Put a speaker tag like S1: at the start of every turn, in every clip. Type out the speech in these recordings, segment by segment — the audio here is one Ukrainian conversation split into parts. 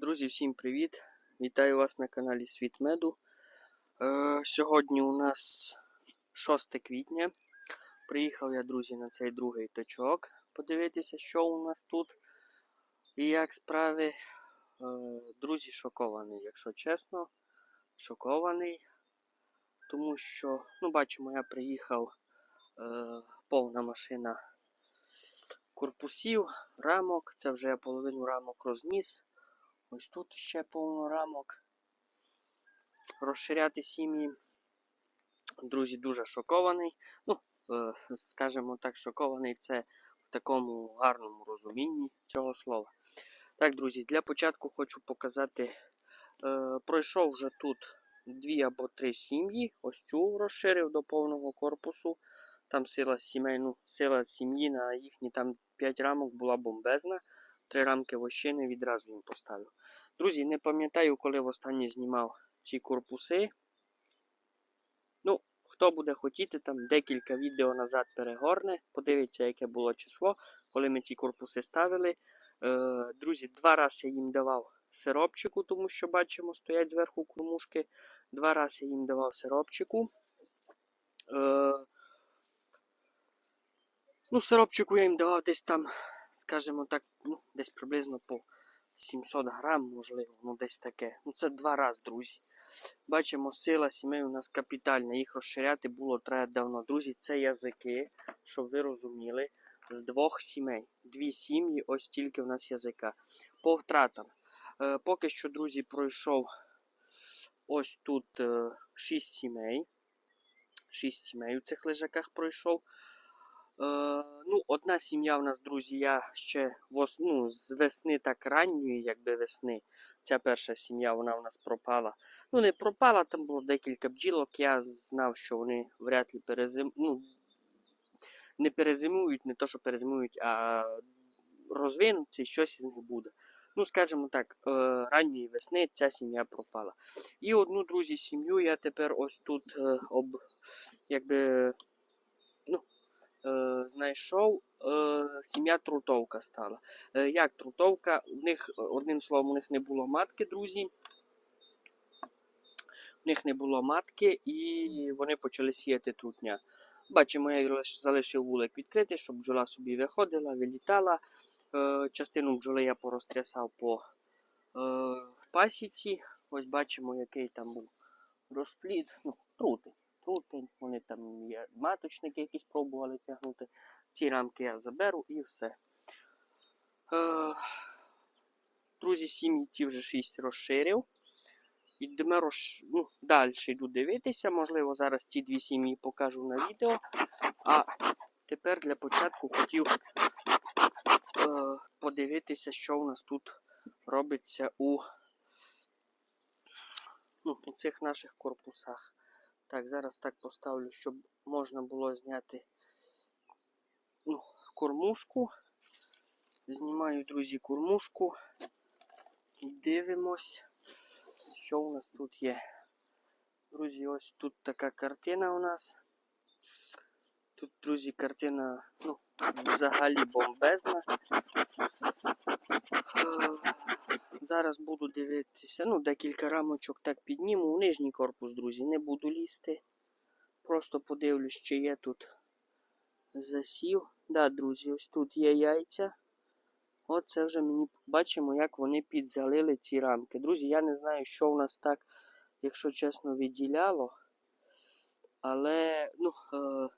S1: Друзі, всім привіт! Вітаю вас на каналі Світ Меду. Е, сьогодні у нас 6 квітня. Приїхав я, друзі, на цей другий точок. Подивитися, що у нас тут і як справи. Е, друзі, шокований, якщо чесно. Шокований. Тому що, ну, бачимо, я приїхав е, повна машина корпусів, рамок. Це вже я половину рамок розніс. Ось тут ще повно рамок. Розширяти сім'ї. Друзі, дуже шокований. Ну, е, скажімо так, шокований це в такому гарному розумінні цього слова. Так, друзі, для початку хочу показати. Е, пройшов вже тут дві або три сім'ї. Ось цю розширив до повного корпусу. Там сила ну, сила сім'ї на їхні там 5 рамок була бомбезна. Три рамки вощини відразу їм поставив. Друзі, не пам'ятаю, коли востаннє знімав ці корпуси. Ну, хто буде хотіти, там декілька відео назад перегорне, подивиться, яке було число, коли ми ці корпуси ставили. Е, Друзі, два рази я їм давав сиропчику, тому що бачимо, стоять зверху кормушки. Два рази я їм давав сиропчику. Е, Ну, сиропчику я їм давав десь там, скажімо так, ну, десь приблизно по 700 грам, можливо, ну десь таке. Ну це два рази, друзі. Бачимо, сила сімей у нас капітальна. Їх розширяти було треба давно. Друзі, це язики, щоб ви розуміли, з двох сімей. Дві сім'ї, ось тільки у нас язика. По втратам. Е, поки що, друзі, пройшов ось тут е, 6 сімей. 6 сімей у цих лежаках пройшов. Е, ну, Одна сім'я у нас, друзі, я ще вос, ну, з весни так ранньої, якби весни. Ця перша сім'я вона у нас пропала. Ну, не пропала, там було декілька бджілок. Я знав, що вони вряд ли перезим... ну, не перезимують, не то, що перезимують, а розвинуться і щось із них буде. Ну, скажімо так, е, ранньої весни ця сім'я пропала. І одну, друзі, сім'ю я тепер ось тут е, об, якби знайшов, е, сім'я Трутовка стала. Е, як Трутовка? У них, одним словом, у них не було матки, друзі. У них не було матки і вони почали сіяти трутня. Бачимо, я залишив вулик відкритий, щоб бджола собі виходила, вилітала. Е, частину бджоли я порозтрясав по е, пасіці. Ось бачимо, який там був розплід. Ну, трутень трутень, вони там є маточники, якісь пробували тягнути. Ці рамки я заберу і все. Е, друзі, сім'ї ці вже 6 розширив. Йдемо роз... ну, далі йду дивитися. Можливо, зараз ці дві сім'ї покажу на відео. А тепер для початку хотів е, подивитися, що у нас тут робиться у, ну, у цих наших корпусах. Так, зараз так поставлю, щоб можна було зняти ну, кормушку. Знімаю, друзі, кормушку і дивимось, що у нас тут є. Друзі, ось тут така картина у нас. Тут, друзі, картина ну, взагалі бомбезна. Зараз буду дивитися, ну, декілька рамочок так підніму. У нижній корпус, друзі, не буду лізти. Просто подивлюсь, чи є тут засів. Да, друзі, ось тут є яйця. Оце вже мені бачимо, як вони підзалили ці рамки. Друзі, я не знаю, що в нас так, якщо чесно, відділяло. Але, ну, е,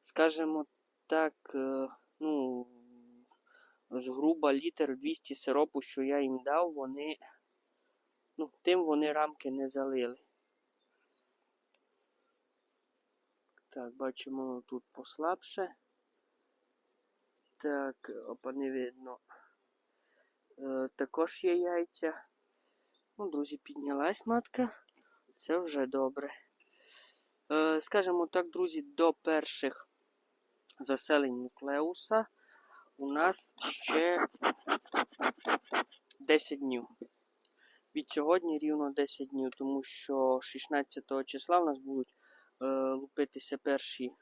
S1: скажімо так, е, ну з груба літр 200 сиропу, що я їм дав, вони, ну, тим вони рамки не залили. Так, бачимо тут послабше. Так, опа, не видно. Е, Також є яйця. Ну, друзі, піднялась матка. Це вже добре. Е, Скажімо так, друзі, до перших заселень нуклеуса у нас ще 10 днів. Від сьогодні рівно 10 днів, тому що 16 числа у нас будуть е, лупитися перші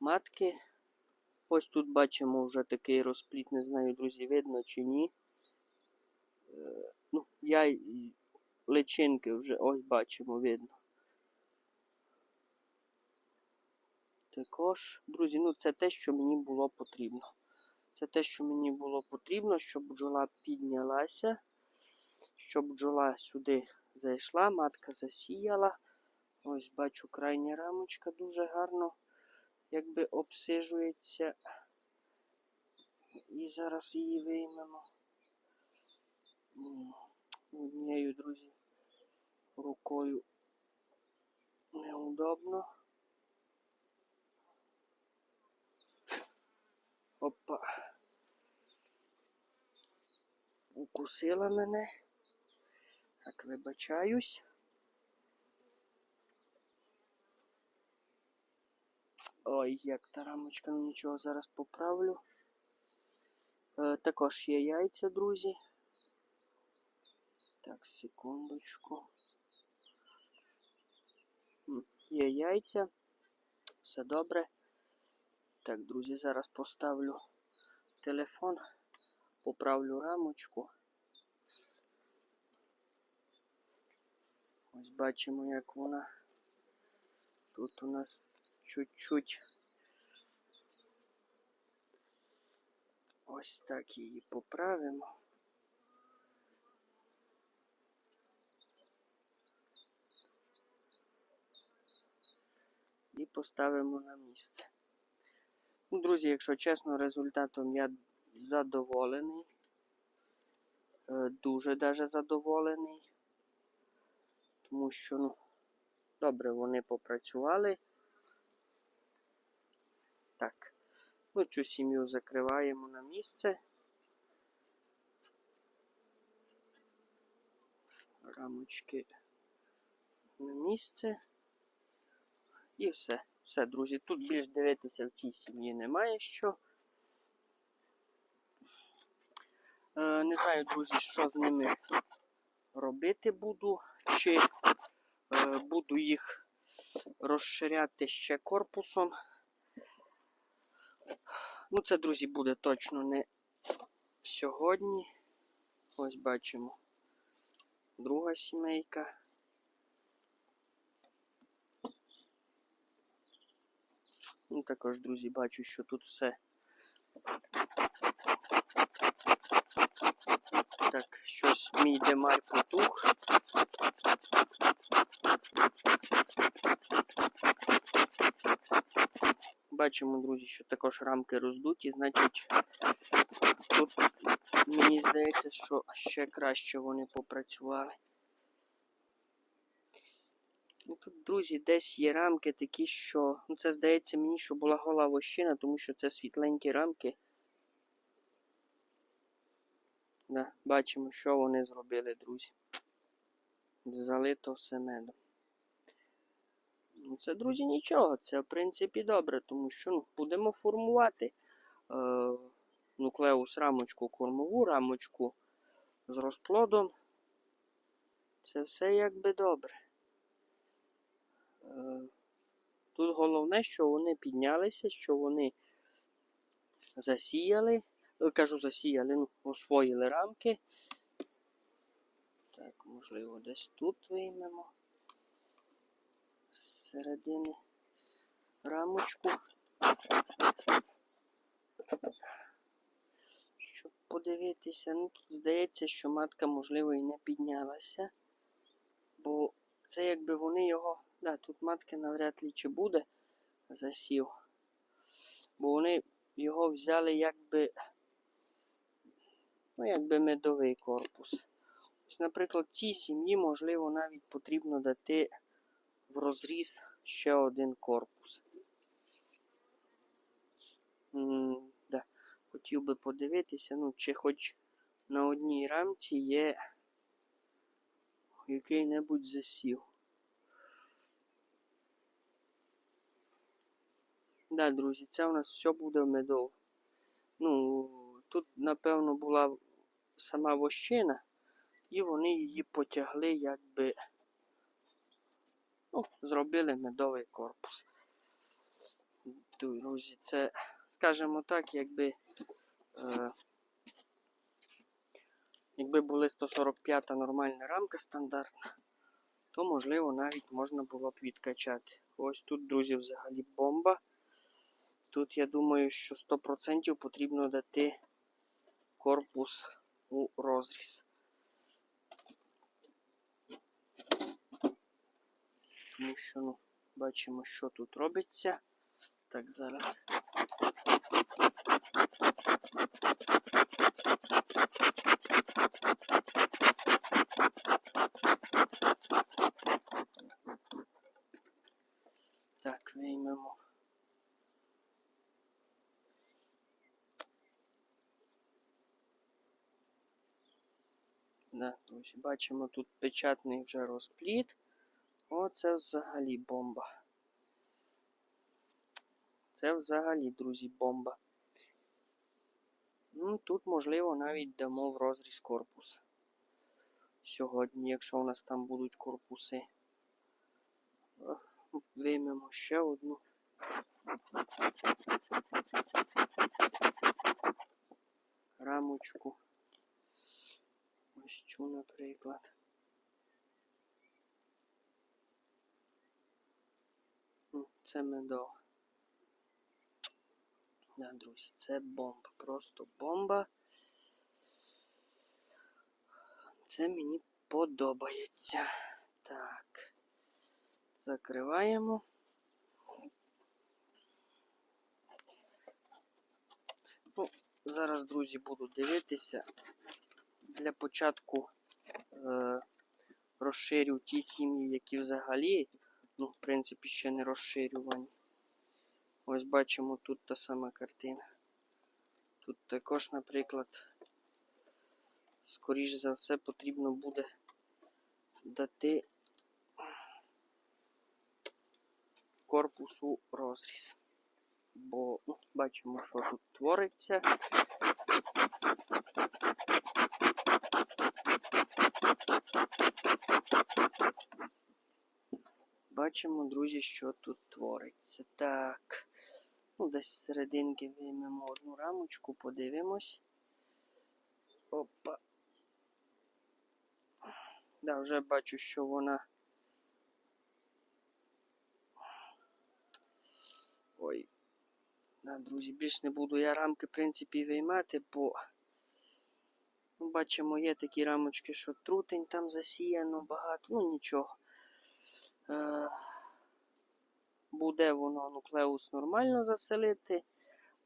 S1: матки. Ось тут бачимо вже такий розпліт, не знаю, друзі, видно чи ні. Е, ну, яй... личинки вже ось бачимо, видно. Також, друзі, ну це те, що мені було потрібно. Це те, що мені було потрібно, щоб бджола піднялася, щоб бджола сюди зайшла, матка засіяла. Ось бачу крайня рамочка дуже гарно якби обсижується. І зараз її виймемо. Однією, друзі, рукою неудобно. Опа. Укусила мене. Так, вибачаюсь. Ой, як та рамочка, ну нічого, зараз поправлю. Е, також є яйця, друзі. Так, секундочку. Є яйця. Все добре. Так, друзі, зараз поставлю телефон, поправлю рамочку. Ось бачимо, як вона. Тут у нас чуть-чуть. Ось так її поправимо. І поставимо на місце. Ну, друзі, якщо чесно, результатом я задоволений. Е, Дуже даже задоволений. Тому що, ну, добре, вони попрацювали. Так. Ну, цю сім'ю закриваємо на місце. Рамочки на місце. І все. Все, друзі. Тут більш дивитися в цій сім'ї немає що. Е, не знаю, друзі, що з ними робити буду. Чи е, буду їх розширяти ще корпусом. Ну, це, друзі, буде точно не сьогодні. Ось бачимо друга сімейка. Ну, також, друзі, бачу, що тут все. Так, щось мій демар потух. Бачимо, друзі, що також рамки роздуті, значить тут мені здається, що ще краще вони попрацювали. Ну, Тут, друзі, десь є рамки такі, що. Ну, це здається мені, що була гола вощина, тому що це світленькі рамки. Да, бачимо, що вони зробили, друзі. Залито все медом. Ну, це, друзі, нічого. Це, в принципі, добре, тому що ну, будемо формувати е, нуклеус рамочку, кормову рамочку з розплодом. Це все якби добре. Е, тут головне, що вони піднялися, що вони засіяли. Е, Кажу, засіяли, ну, освоїли рамки. Так, можливо, десь тут виймемо з середини рамочку. Щоб подивитися, ну тут здається, що матка, можливо, і не піднялася. Бо це якби вони його. Да, тут матки навряд ли чи буде засів. Бо вони його взяли якби. Ну, якби медовий корпус. Ось, наприклад, цій сім'ї, можливо, навіть потрібно дати в розріз ще один корпус. М, да. Хотів би подивитися, ну, чи хоч на одній рамці є який-небудь засів. Да, друзі, це у нас все буде медово. Ну, тут, напевно, була сама вощина, і вони її потягли, якби. Ну, зробили медовий корпус. Друзі, це, скажімо так, якби е, Якби були 145 нормальна рамка стандартна, то можливо навіть можна було б відкачати. Ось тут, друзі, взагалі бомба. Тут я думаю, що 100% потрібно дати корпус у розріз. Тому що, ну, бачимо, що тут робиться. Так, зараз. Так, виймемо. Да, друзі, бачимо тут печатний вже розпліт. Оце взагалі бомба. Це взагалі, друзі, бомба. Ну, Тут, можливо, навіть дамо в розріз корпус. Сьогодні, якщо у нас там будуть корпуси. Виймемо ще одну. Рамочку. Цю, наприклад. М, Це медова. Да, друзі, це бомба. Просто бомба. Це мені подобається. Так. Закриваємо. Ну, зараз, друзі, буду дивитися. Для початку е, розширю ті сім'ї, які взагалі, ну, в принципі, ще не розширювані. Ось бачимо тут та сама картина. Тут також, наприклад, скоріш за все, потрібно буде дати корпусу розріз. Бо ну, бачимо, що тут твориться. Бачимо, друзі, що тут твориться. Так. Ну, десь з серединки виймемо одну рамочку, подивимось. Опа. Да, вже бачу, що вона. Ой. Да, друзі, більш не буду я рамки, в принципі, виймати, бо бачимо, є такі рамочки, що трутень там засіяно багато, ну нічого. Е, буде воно нуклеус нормально заселити.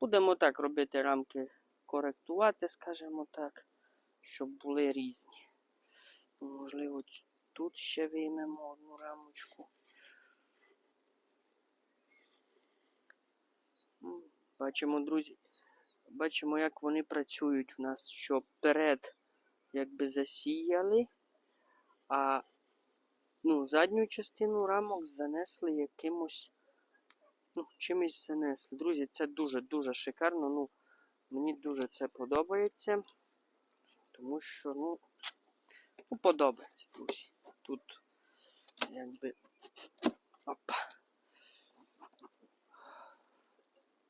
S1: Будемо так робити рамки, коректувати, скажімо так, щоб були різні. Можливо, тут ще виймемо одну рамочку. Бачимо, друзі, бачимо, як вони працюють в нас, що перед якби засіяли, а ну, задню частину рамок занесли якимось, ну, чимось занесли. Друзі, це дуже-дуже шикарно. Ну, мені дуже це подобається. Тому що, ну, ну подобається, друзі. Тут якби. Опа.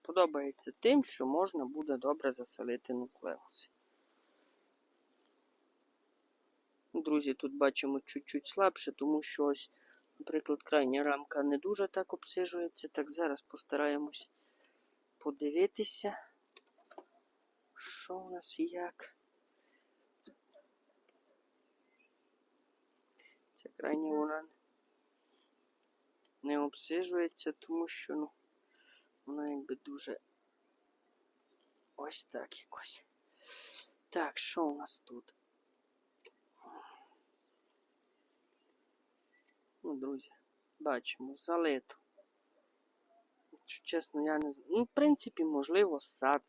S1: Подобається тим, що можна буде добре заселити нуклеуси. Ну, Друзі, тут бачимо чуть-чуть слабше, тому що ось, наприклад, крайня рамка не дуже так обсижується. Так зараз постараємось подивитися, що у нас і як. Ця крайня вона не обсижується, тому що ну, вона якби дуже ось так якось. Так, що у нас тут? Ну, друзі, бачимо, залито. Чесно, я не знаю. Ну, в принципі, можливо, сад,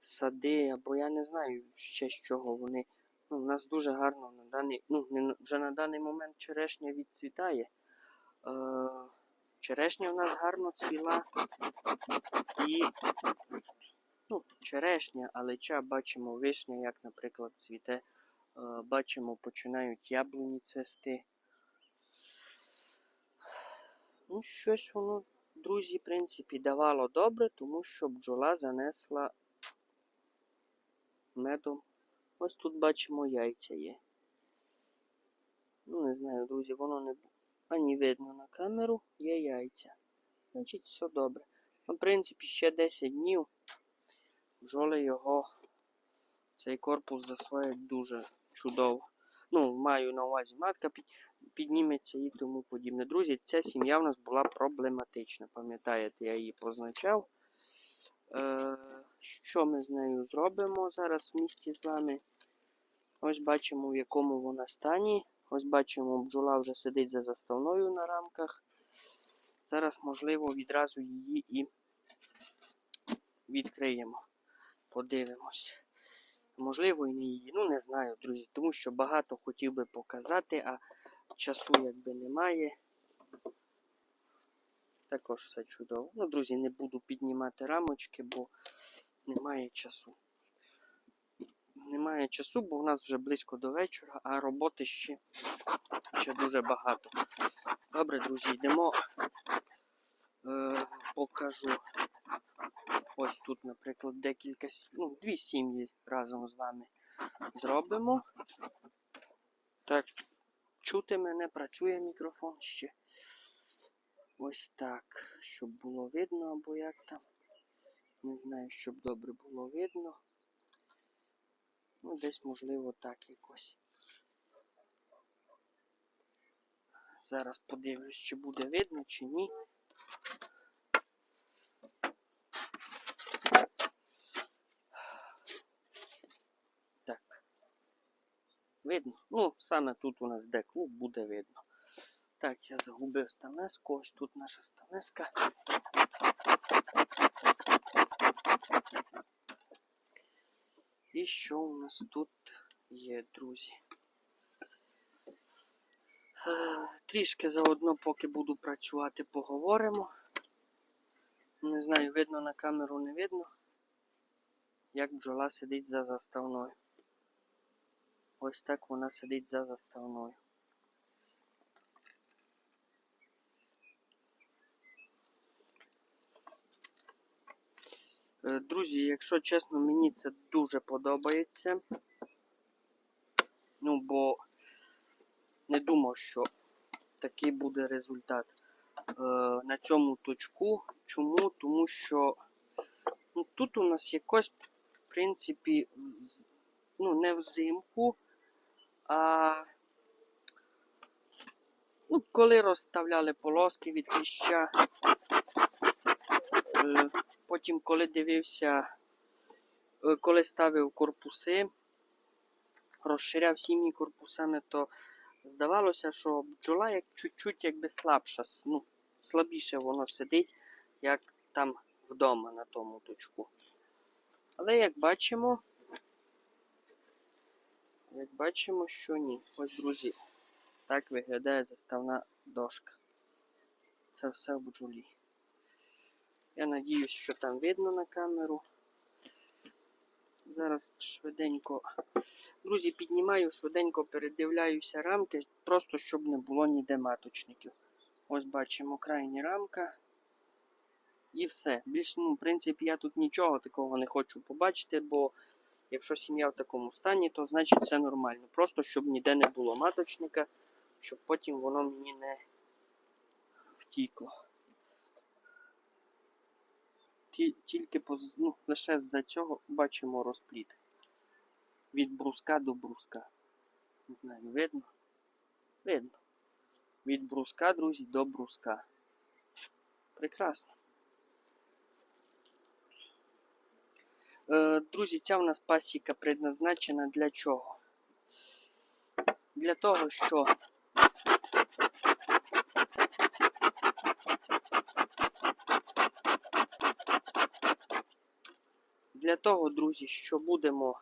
S1: сади, або я не знаю ще з чого вони. Ну, у нас дуже гарно на даний, ну, не, вже на даний момент черешня відцвітає. Е, черешня у нас гарно цвіла. І ну, черешня, алеча, бачимо вишня, як, наприклад, цвіте. Е, бачимо, починають яблуні цвести. Ну, щось воно, друзі, в принципі, давало добре, тому що бджола занесла медом Ось тут бачимо яйця є. Ну, не знаю, друзі, воно не бу- ані видно на камеру, є яйця. Значить, все добре. Ну, в принципі, ще 10 днів бджоли його цей корпус засвоять дуже чудово. Ну, маю на увазі матка під, підніметься і тому подібне. Друзі, ця сім'я в нас була проблематична. Пам'ятаєте, я її позначав. Е, що ми з нею зробимо зараз в місті з вами? Ось бачимо, в якому вона стані. Ось бачимо, бджола вже сидить за заставною на рамках. Зараз, можливо, відразу її і відкриємо. Подивимось. Можливо, і не її. Ну, не знаю, друзі, тому що багато хотів би показати, а часу якби немає. Також все чудово. Ну, друзі, не буду піднімати рамочки, бо немає часу. Немає часу, бо в нас вже близько до вечора, а роботи ще, ще дуже багато. Добре, друзі, йдемо. Е, покажу. Ось тут, наприклад, декілька ну, дві сім'ї разом з вами зробимо. Так, чути мене, працює мікрофон ще. Ось так, щоб було видно або як там. Не знаю, щоб добре було видно. Ну, десь, можливо, так якось. Зараз подивлюсь, чи буде видно, чи ні. Так. Видно? Ну, саме тут у нас де клуб буде видно. Так, я загубив станеску. Ось тут наша станеска. І що у нас тут є, друзі? Е, Трішки заодно, поки буду працювати, поговоримо. Не знаю, видно на камеру, не видно, як бджола сидить за заставною. Ось так вона сидить за заставною. Друзі, якщо чесно, мені це дуже подобається. Ну, бо не думав, що такий буде результат е, на цьому точку. Чому? Тому що ну, тут у нас якось, в принципі, ну, не взимку, а ну, коли розставляли полоски від кліща, е, потім, коли дивився, е, коли ставив корпуси, розширяв сім'ї корпусами, то здавалося, що бджола як чуть-чуть якби слабша, ну, слабіше воно сидить, як там вдома на тому точку. Але як бачимо, як бачимо, що ні. Ось, друзі, так виглядає заставна дошка. Це все в бджолі. Я надіюсь, що там видно на камеру. Зараз швиденько. Друзі, піднімаю, швиденько передивляюся рамки, просто щоб не було ніде маточників. Ось бачимо крайня рамка. І все. Більш, ну, в принципі, я тут нічого такого не хочу побачити, бо якщо сім'я в такому стані, то значить все нормально. Просто щоб ніде не було маточника, щоб потім воно мені не втікло. Ті- Тільки поз- ну, лише з-за цього бачимо розпліт. Від бруска до бруска. Не знаю, видно? Видно. Від бруска, друзі, до бруска. Прекрасно. Е, друзі, ця в нас пасіка предназначена для чого? Для того, що того, друзі, що будемо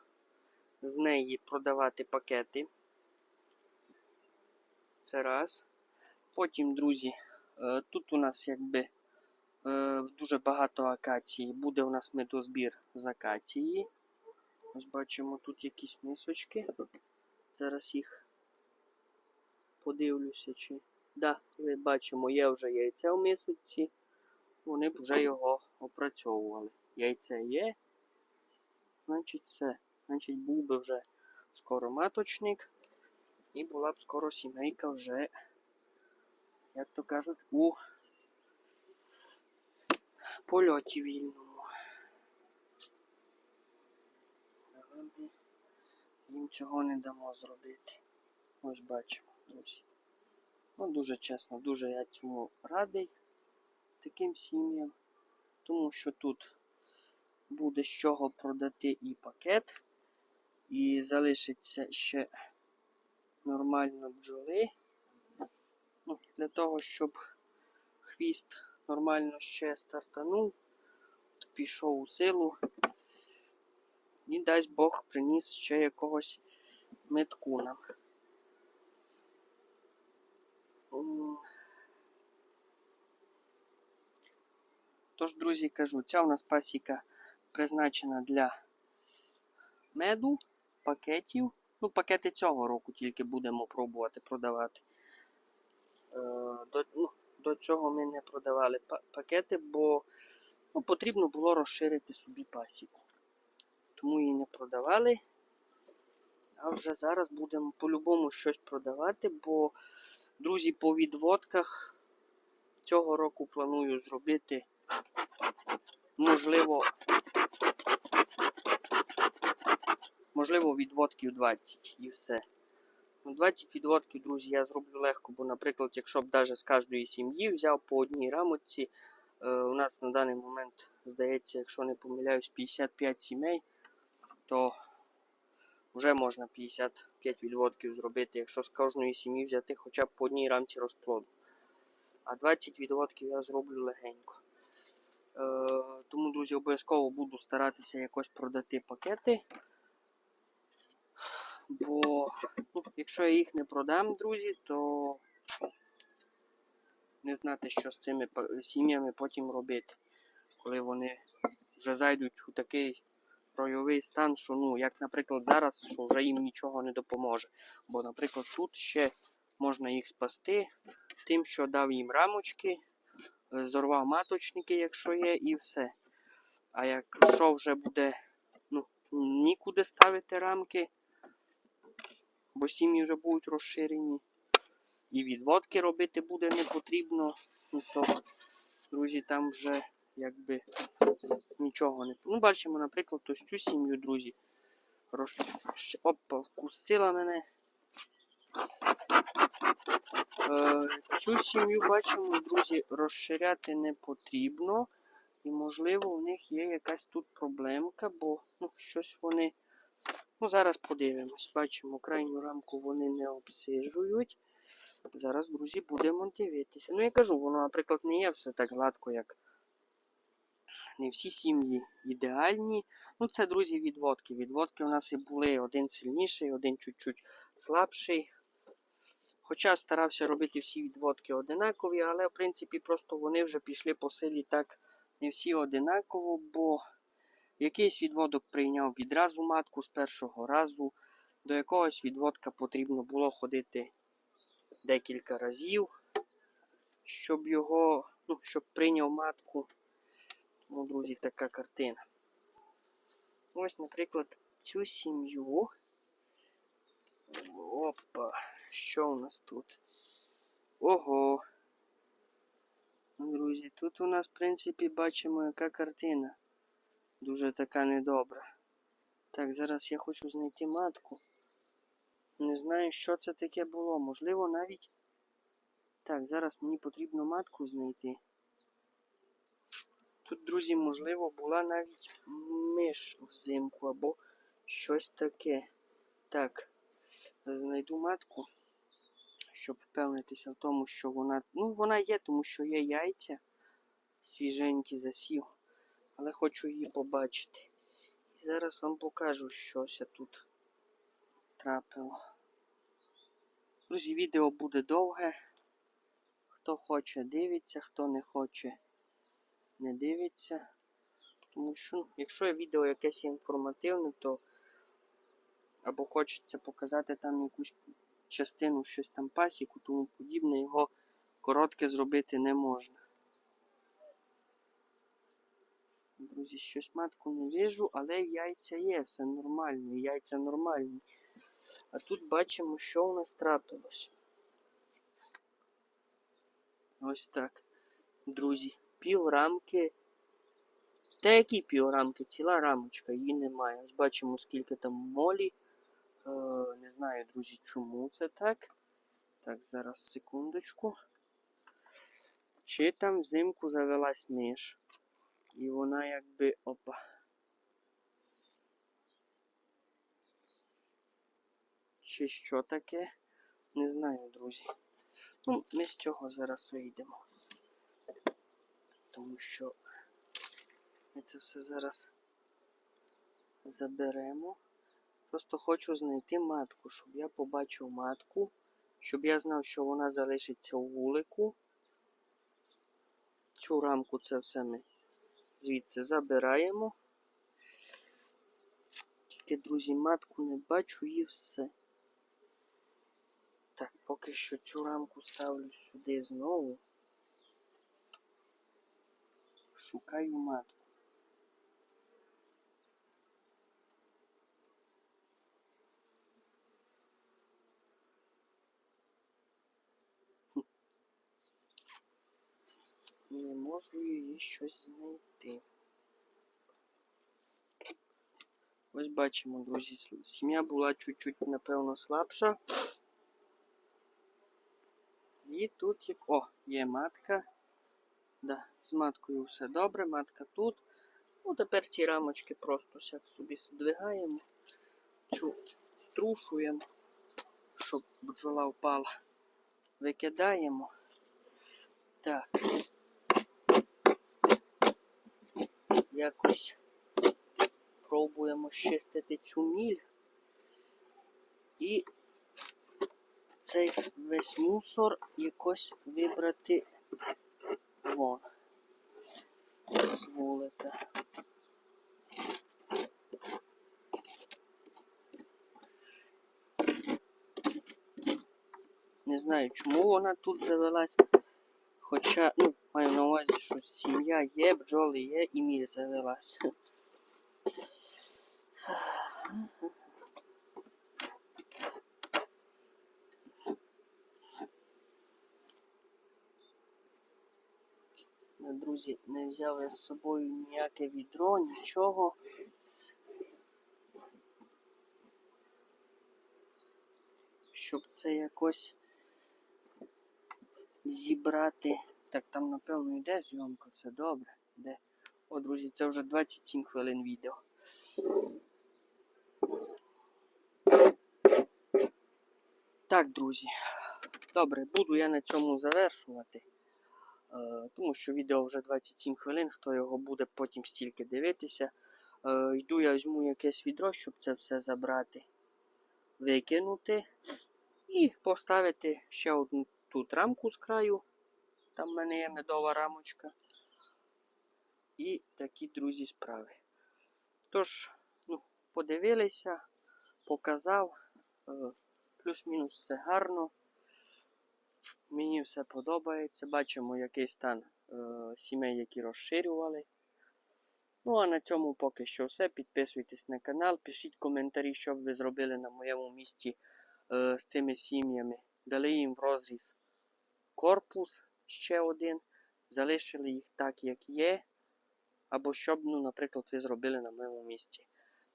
S1: з неї продавати пакети. Це раз. Потім, друзі, е, тут у нас якби е, дуже багато акації. Буде у нас медозбір з акації. Ось бачимо тут якісь мисочки. Зараз їх подивлюся, чи. Да, ми бачимо, є вже яйця в мисочці. Вони б вже його опрацьовували. Яйце є. Значить, все. Значить, був би вже скоро маточник. І була б скоро сімейка вже, як то кажуть, у польоті вільному. Але ми їм цього не дамо зробити. Ось бачимо, друзі. Ну, дуже чесно, дуже я цьому радий таким сім'ям, тому що тут буде з чого продати і пакет, і залишиться ще нормально бджоли. Ну, для того, щоб хвіст нормально ще стартанув, пішов у силу. І дасть Бог приніс ще якогось метку нам. Тож, друзі, кажу, ця у нас пасіка призначена для меду, пакетів. Ну, пакети цього року тільки будемо пробувати продавати. Е, до, ну, до цього ми не продавали пакети, бо ну, потрібно було розширити собі пасіку. Тому її не продавали. А вже зараз будемо по-любому щось продавати, бо, друзі, по відводках цього року планую зробити, можливо, можливо, відводків 20 і все. Ну, 20 відводків, друзі, я зроблю легко, бо, наприклад, якщо б навіть з кожної сім'ї взяв по одній рамочці, е, у нас на даний момент, здається, якщо не помиляюсь, 55 сімей, то вже можна 55 відводків зробити, якщо з кожної сім'ї взяти хоча б по одній рамці розплоду. А 20 відводків я зроблю легенько. Е, тому, друзі, обов'язково буду старатися якось продати пакети. Бо ну, якщо я їх не продам, друзі, то не знати, що з цими сім'ями потім робити, коли вони вже зайдуть у такий ройовий стан, що, ну, як, наприклад, зараз, що вже їм нічого не допоможе. Бо, наприклад, тут ще можна їх спасти тим, що дав їм рамочки, зорвав маточники, якщо є, і все. А якщо вже буде ну, нікуди ставити рамки, бо сім'ї вже будуть розширені, і відводки робити буде не потрібно, ну, то, друзі, там вже якби нічого не. Ну, бачимо, наприклад, ось цю сім'ю, друзі. Опа, вкусила мене. Е, цю сім'ю бачимо, друзі, розширяти не потрібно. І, можливо, у них є якась тут проблемка, бо ну, щось вони. Ну, зараз подивимось. Бачимо, крайню рамку вони не обсижують. Зараз, друзі, будемо дивитися. Ну, я кажу, воно, наприклад, не є все так гладко, як не всі сім'ї ідеальні. Ну, це, друзі, відводки. Відводки у нас і були один сильніший, один чуть-чуть слабший. Хоча старався робити всі відводки одинакові, але в принципі просто вони вже пішли по силі так не всі одинаково, бо якийсь відводок прийняв відразу матку з першого разу. До якогось відводка потрібно було ходити декілька разів, щоб його, ну, щоб прийняв матку. Тому, друзі, така картина. Ось, наприклад, цю сім'ю. Опа, що у нас тут? Ого. Ну, Друзі, тут у нас, в принципі, бачимо, яка картина. Дуже така недобра. Так, зараз я хочу знайти матку. Не знаю, що це таке було. Можливо, навіть. Так, зараз мені потрібно матку знайти. Тут, друзі, можливо, була навіть миш взимку або щось таке. Так, знайду матку, щоб впевнитися в тому, що вона. Ну, вона є, тому що є яйця свіженькі засів. Але хочу її побачити. І зараз вам покажу, щось тут трапило. Друзі, відео буде довге. Хто хоче, дивиться, хто не хоче, не дивиться. Тому що, ну, якщо відео якесь інформативне, то або хочеться показати там якусь частину, щось там пасіку, тому подібне, його коротке зробити не можна. Друзі, щось матку не вижу, але яйця є, все нормально, яйця нормальні. А тут бачимо, що у нас трапилось. Ось так. Друзі, пів рамки. Та які піврамки? Ціла рамочка, її немає. Ось бачимо, скільки там молі. Е, не знаю, друзі, чому це так. Так, зараз секундочку. Чи там взимку завелась миш. І вона якби. Опа. Чи що таке? Не знаю, друзі. Ну, ми з цього зараз вийдемо. Тому що ми це все зараз заберемо. Просто хочу знайти матку, щоб я побачив матку, щоб я знав, що вона залишиться у вулику. Цю рамку це все ми звідси забираємо. Тільки, друзі, матку не бачу і все. Так, поки що цю рамку ставлю сюди знову. Шукаю матку. Не можу її щось знайти. Ось бачимо, друзі, сім'я була чуть-чуть, напевно, слабша. І тут є. О, є матка. Да, з маткою все добре, матка тут. Ну, тепер ці рамочки просто сяк собі здвигаємо. Цю струшуємо, щоб бджола впала. Викидаємо. Так. Якось пробуємо щистити цю міль. І цей весь мусор якось вибрати вон з вулика. Не знаю, чому вона тут завелась. Хоча, ну, маю на увазі, що сім'я є, бджоли є і міль завелась. Е, Друзі, не взяв я з собою ніяке відро, нічого. Щоб це якось зібрати. Так, там, напевно, йде зйомка, це добре. Йде. О, друзі, це вже 27 хвилин відео. Так, друзі. Добре, буду я на цьому завершувати. Е, тому що відео вже 27 хвилин, хто його буде потім стільки дивитися. Е, йду я візьму якесь відро, щоб це все забрати, викинути і поставити ще одну тут рамку з краю. Там в мене є медова рамочка. І такі, друзі, справи. Тож, ну, подивилися, показав. Е, Плюс-мінус все гарно. Мені все подобається. Бачимо, який стан е, сімей, які розширювали. Ну, а на цьому поки що все. Підписуйтесь на канал, пишіть коментарі, що б ви зробили на моєму місці е, з цими сім'ями. Дали їм в розріз корпус ще один, залишили їх так, як є. Або що б, ну, наприклад, ви зробили на моєму місці.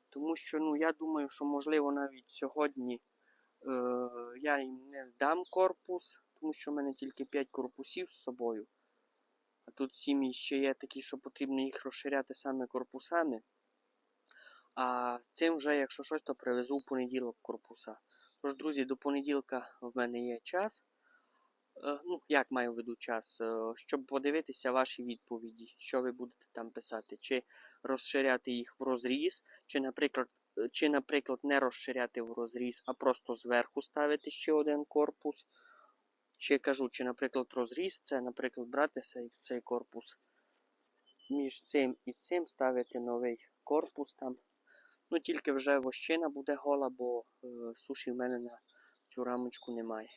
S1: Тому що ну, я думаю, що можливо навіть сьогодні е, я їм не дам корпус, тому що в мене тільки 5 корпусів з собою. А тут сім'ї ще є такі, що потрібно їх розширяти саме корпусами. А цим вже, якщо щось, то привезу в понеділок корпуса. Тож, друзі, до понеділка в мене є час. Е, ну, як маю в виду час, Е, щоб подивитися ваші відповіді, що ви будете там писати, чи розширяти їх в розріз, чи, наприклад, е, чи, наприклад, не розширяти в розріз, а просто зверху ставити ще один корпус. Чи кажу, чи, наприклад, розріз, це, наприклад, брати цей, цей корпус між цим і цим ставити новий корпус там. Ну, тільки вже вощина буде гола, бо е, суші в мене на цю рамочку немає.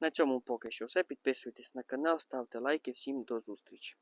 S1: На цьому поки що все. Підписуйтесь на канал, ставте лайки. Всім до зустрічі.